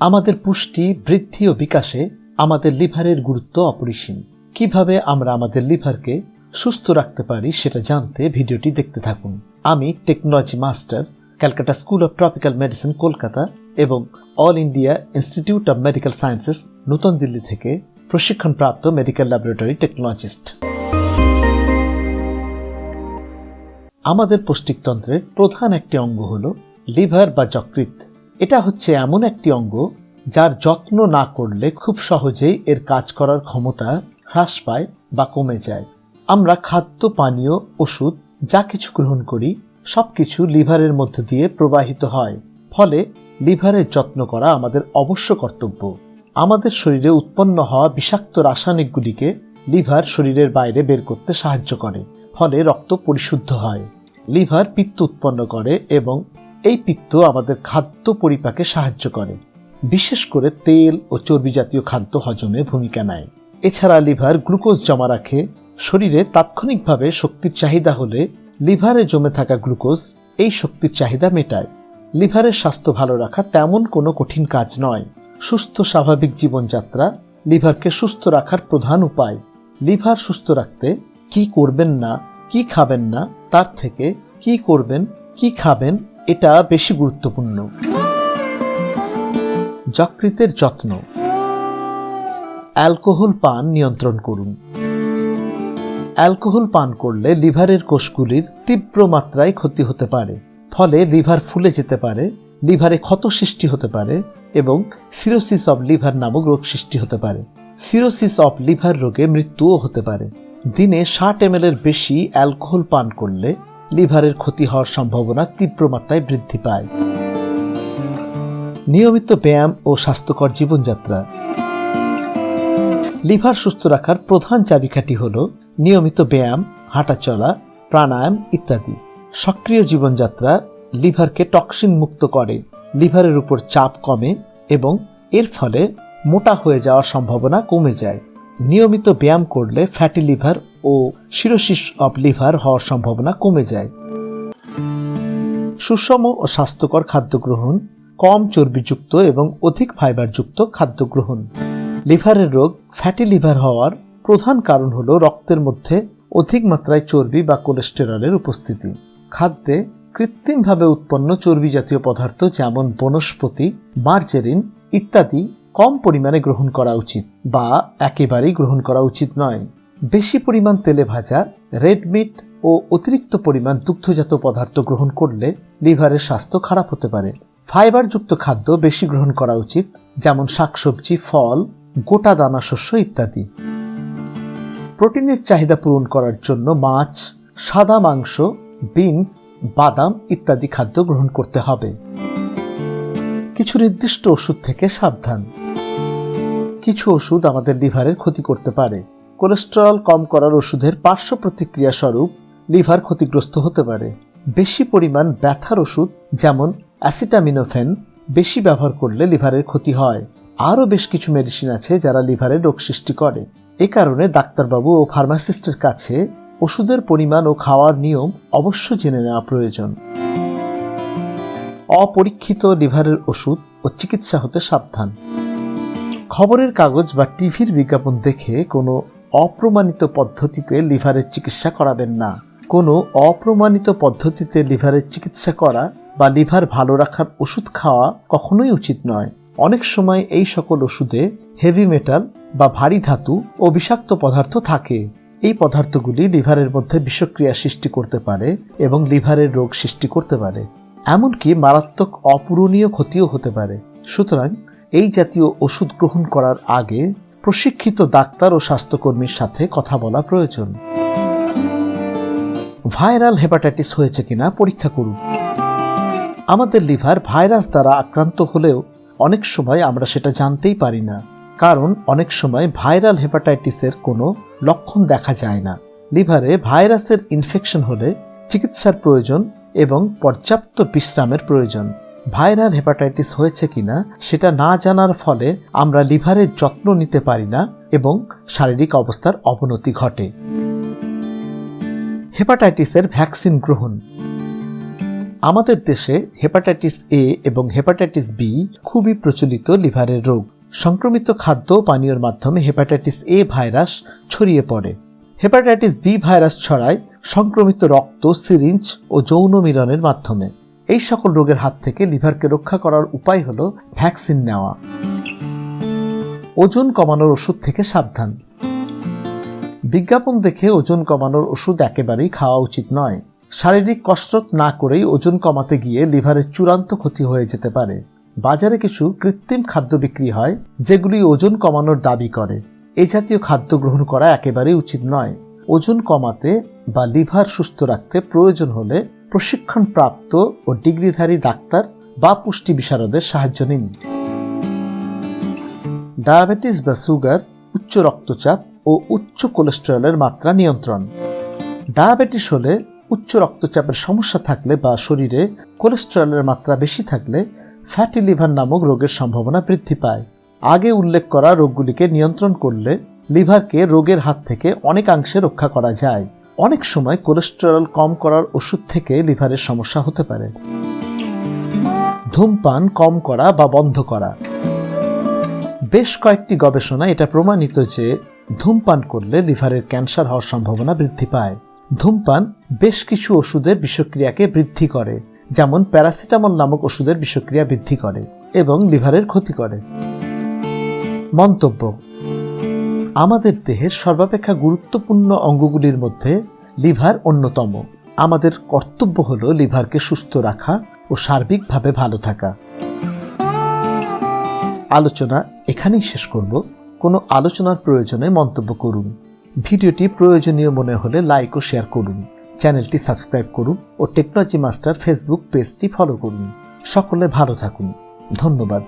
আমাদের পুষ্টি, বৃদ্ধি ও বিকাশে আমাদের লিভারের গুরুত্ব অপরিসীম। কীভাবে আমরা আমাদের লিভারকে সুস্থ রাখতে পারি সেটা জানতে ভিডিওটি দেখতে থাকুন। আমি technology master, Calcutta school of tropical medicine, Kolkata এবং all India institute of medical sciences, নতুন দিল্লি থেকে প্রশিক্ষণপ্রাপ্ত মেডিকেল ল্যাবরেটরি টেকনোলজিস্ট। আমাদের পৌষ্টিকতন্ত্রের প্রধান একটি অঙ্গ হল লিভার বা যকৃৎ। এটা হচ্ছে এমন একটি অঙ্গ যার যত্ন না করলে খুব সহজেই এর কাজ করার ক্ষমতা হ্রাস পায় বা কমে যায়। আমরা খাদ্য, পানীয়, ওষুধ, যা কিছু গ্রহণ করি সব কিছু লিভারের মধ্য দিয়ে প্রবাহিত হয়। ফলে লিভারের যত্ন করা আমাদের অবশ্য কর্তব্য। আমাদের শরীরে উৎপন্ন হওয়া বিষাক্ত রাসায়নিকগুলিকে লিভার শরীরের বাইরে বের করতে সাহায্য করে, ফলে রক্ত পরিশুদ্ধ হয়। লিভার পিত্ত উৎপন্ন করে এবং এই পিত্ত আমাদের খাদ্য পরিপাকে সাহায্য করে। বিশেষ করে তেল ও চর্বি জাতীয় খাদ্য হজমে ভূমিকা নেয়। এছাড়া লিভার গ্লুকোজ জমা রাখে। শরীরে তাৎক্ষণিকভাবে শক্তির চাহিদা হলে লিভারে জমে থাকা গ্লুকোজ এই শক্তির চাহিদা মেটায়। লিভারের স্বাস্থ্য ভালো রাখা তেমন কোনো কঠিন কাজ নয়। সুস্থ, স্বাভাবিক জীবনযাত্রা লিভারকে সুস্থ রাখার প্রধান উপায়। লিভার সুস্থ রাখতে কি করবেন না, কি খাবেন না, তার থেকে কি করবেন, কি খাবেন এটা বেশি গুরুত্বপূর্ণ। যকৃতের যত্ন। অ্যালকোহল পান নিয়ন্ত্রণ করুন। অ্যালকোহল পান করলে লিভারের কোষগুলির তীব্র মাত্রায় ক্ষতি হতে পারে, ফলে লিভার ফুলে যেতে পারে, লিভারে ক্ষত সৃষ্টি হতে পারে এবং সিরোসিস অব লিভার নামক রোগ সৃষ্টি হতে পারে। সিরোসিস অব লিভার রোগে মৃত্যুও হতে পারে। দিনে ষাট এম এর বেশি অ্যালকোহল পান করলে লিভারের ক্ষতি হওয়ার সম্ভাবনা তীব্র মাত্রায় বৃদ্ধি পায়। নিয়মিত ব্যায়াম ও স্বাস্থ্যকর জীবনযাত্রা। লিভার সুস্থ রাখার প্রধান চাবিকাঠি হল নিয়মিত ব্যায়াম, হাঁটাচলা, প্রাণায়াম ইত্যাদি। সক্রিয় জীবনযাত্রা লিভারকে টক্সিন মুক্ত করে, লিভারের উপর চাপ কমে এবং এর ফলে মোটা হয়ে যাওয়ার সম্ভাবনা কমে যায়। নিয়মিত ব্যায়াম করলে ফ্যাটি লিভার ও শিরোশিস অব লিভার হওয়ার সম্ভাবনা কমে যায়। সুষম ও স্বাস্থ্যকর খাদ্য গ্রহণ, কম চর্বিযুক্ত এবং অধিক ফাইবারযুক্ত খাদ্য গ্রহণ। লিভারের রোগ ফ্যাটি লিভার হওয়ার প্রধান কারণ হল রক্তের মধ্যে অধিক মাত্রায় চর্বি বা কোলেস্টেরলের উপস্থিতি। খাদ্যে কৃত্রিমভাবে উৎপন্ন চর্বি জাতীয় পদার্থ যেমন বনস্পতি, মার্জেরিন ইত্যাদি কম পরিমাণে গ্রহণ করা উচিত বা একেবারেই গ্রহণ করা উচিত নয়। বেশি পরিমাণ তেলে ভাজা রেড মিট ও অতিরিক্ত পরিমাণ দুগ্ধজাত পদার্থ গ্রহণ করলে লিভারের স্বাস্থ্য খারাপ হতে পারে। ফাইবারযুক্ত খাদ্য বেশি গ্রহণ করা উচিত, যেমন শাকসবজি, ফল, গোটা দানা শস্য ইত্যাদি। প্রোটিনের চাহিদা পূরণ করার জন্য মাছ, সাদা মাংস, বিনস, বাদাম ইত্যাদি খাদ্য গ্রহণ করতে হবে। কিছু নির্দিষ্ট ওষুধ থেকে সাবধান। কিছু ওষুধ আমাদের লিভারের ক্ষতি করতে পারে। কোলেস্টেরল কম করার ওষুধের পার্শ্ব প্রতিক্রিয়া স্বরূপ লিভার ক্ষতিগ্রস্ত হতে পারে। বেশি পরিমাণ ব্যথার ওষুধ, যেমন অ্যাসিটামিনোফেন, বেশি ব্যবহার করলে লিভারের ক্ষতি হয়। আরও বেশ কিছু মেডিসিন আছে যারা লিভারের রোগ সৃষ্টি করে। এ কারণে ডাক্তারবাবু ও ফার্মাসিস্টের কাছে ওষুধের পরিমাণ ও খাওয়ার নিয়ম অবশ্য জেনে নেওয়া প্রয়োজন। অপরীক্ষিত লিভারের ওষুধ ও চিকিৎসা হতে সাবধান। খবরের কাগজ বা টিভির বিজ্ঞাপন দেখে কোনো অপ্রমাণিত পদ্ধতিতে লিভারের চিকিৎসা করাবেন না। কোনো অপ্রমাণিত পদ্ধতিতে লিভারের চিকিৎসা করা বা লিভার ভালো রাখার ওষুধ খাওয়া কখনোই উচিত নয়। অনেক সময় এই সকল ওষুধে হেভি মেটাল বা ভারী ধাতু ও বিষাক্ত পদার্থ থাকে। এই পদার্থগুলি লিভারের মধ্যে বিষক্রিয়া সৃষ্টি করতে পারে এবং লিভারের রোগ সৃষ্টি করতে পারে। এমনকি মারাত্মক অপূরণীয় ক্ষতিও হতে পারে। সুতরাং এই জাতীয় ওষুধ গ্রহণ করার আগে প্রশিক্ষিত ডাক্তার ও স্বাস্থ্যকর্মীর সাথে কথা বলা প্রয়োজন। ভাইরাল হেপাটাইটিস হয়েছে কিনা পরীক্ষা করুন। আমাদের লিভার ভাইরাস দ্বারা আক্রান্ত হলেও অনেক সময় আমরা সেটা জানতেই পারি না, কারণ অনেক সময় ভাইরাল হেপাটাইটিসের কোনো লক্ষণ দেখা যায় না। লিভারে ভাইরাসের ইনফেকশন হলে চিকিৎসার প্রয়োজন এবং পর্যাপ্ত বিশ্রামের প্রয়োজন। ভাইরাল হেপাটাইটিস হয়েছে কিনা সেটা না জানার ফলে আমরা লিভারের যত্ন নিতে পারি না এবং শারীরিক অবস্থার অবনতি ঘটে। হেপাটাইটিসের ভ্যাকসিন গ্রহণ। আমাদের দেশে হেপাটাইটিস এ এবং হেপাটাইটিস বি খুবই প্রচলিত লিভারের রোগ। সংক্রমিত খাদ্য পানীয়র মাধ্যমে হেপাটাইটিস এ ভাইরাস ছড়িয়ে পড়ে। হেপাটাইটিস বি ভাইরাস ছড়ায় সংক্রমিত রক্ত, সিরিঞ্জ ও যৌন মিলনের মাধ্যমে। এই সকল রোগের হাত থেকে লিভারকে রক্ষা করার উপায় হলো ভ্যাকসিন নেওয়া। ওজন কমানোর ওষুধ থেকে সাবধান। বিজ্ঞাপন দেখে ওজন কমানোর ওষুধ একেবারেই খাওয়া উচিত নয়। শারীরিক কসরত না করেই ওজন কমাতে গিয়ে লিভারের চূড়ান্ত ক্ষতি হয়ে যেতে পারে। বাজারে কিছু কৃত্রিম খাদ্য বিক্রি হয়, যেগুলি ওজন কমানোর দাবি করে। এ জাতীয় খাদ্য গ্রহণ করা একেবারেই উচিত নয়। ওজন কমাতে বা লিভার সুস্থ রাখতে প্রয়োজন হলে প্রশিক্ষণপ্রাপ্ত ও ডিগ্রিধারী ডাক্তার বা পুষ্টি বিশারদের সাহায্য নিন। ডায়াবেটিস বা সুগার, উচ্চ রক্তচাপ ও উচ্চ কোলেস্টেরলের মাত্রা নিয়ন্ত্রণ। ডায়াবেটিস হলে উচ্চ রক্তচাপের সমস্যা থাকলে বা শরীরে কোলেস্টেরলের মাত্রা বেশি থাকলে ফ্যাটি লিভার নামক রোগের সম্ভাবনা বৃদ্ধি পায়। আগে উল্লেখ করা রোগগুলিকে নিয়ন্ত্রণ করলে লিভারকে রোগের হাত থেকে অনেকাংশে রক্ষা করা যায়। অনেক সময় কোলেস্টেরল কম করার ওষুধ থেকে লিভারের সমস্যা হতে পারে। ধূমপান কম করা বা বন্ধ করা। বেশ কয়েকটি গবেষণা এটা প্রমাণিত যে ধূমপান করলে লিভারের ক্যান্সার হওয়ার সম্ভাবনা বৃদ্ধি পায়। ধূমপান বেশ কিছু ওষুধের বিষক্রিয়াকে বৃদ্ধি করে, যেমন প্যারাসিটামল নামক ওষুধের বিষক্রিয়া বৃদ্ধি করে এবং লিভারের ক্ষতি করে। মন্তব্য আমাদের দেহের সর্বাপেক্ষা গুরুত্বপূর্ণ অঙ্গগুলির মধ্যে লিভার অন্যতম। আমাদের কর্তব্য হল লিভারকে সুস্থ রাখা ও সার্বিকভাবে ভালো থাকা। আলোচনা এখানেই শেষ করব। কোনো আলোচনার প্রয়োজনে মন্তব্য করুন। ভিডিওটি প্রয়োজনীয় মনে হলে লাইক ও শেয়ার করুন। চ্যানেলটি সাবস্ক্রাইব করুন ও টেকনোলজি মাস্টার ফেসবুক পেজটি ফলো করুন। সকলে ভালো থাকুন। ধন্যবাদ।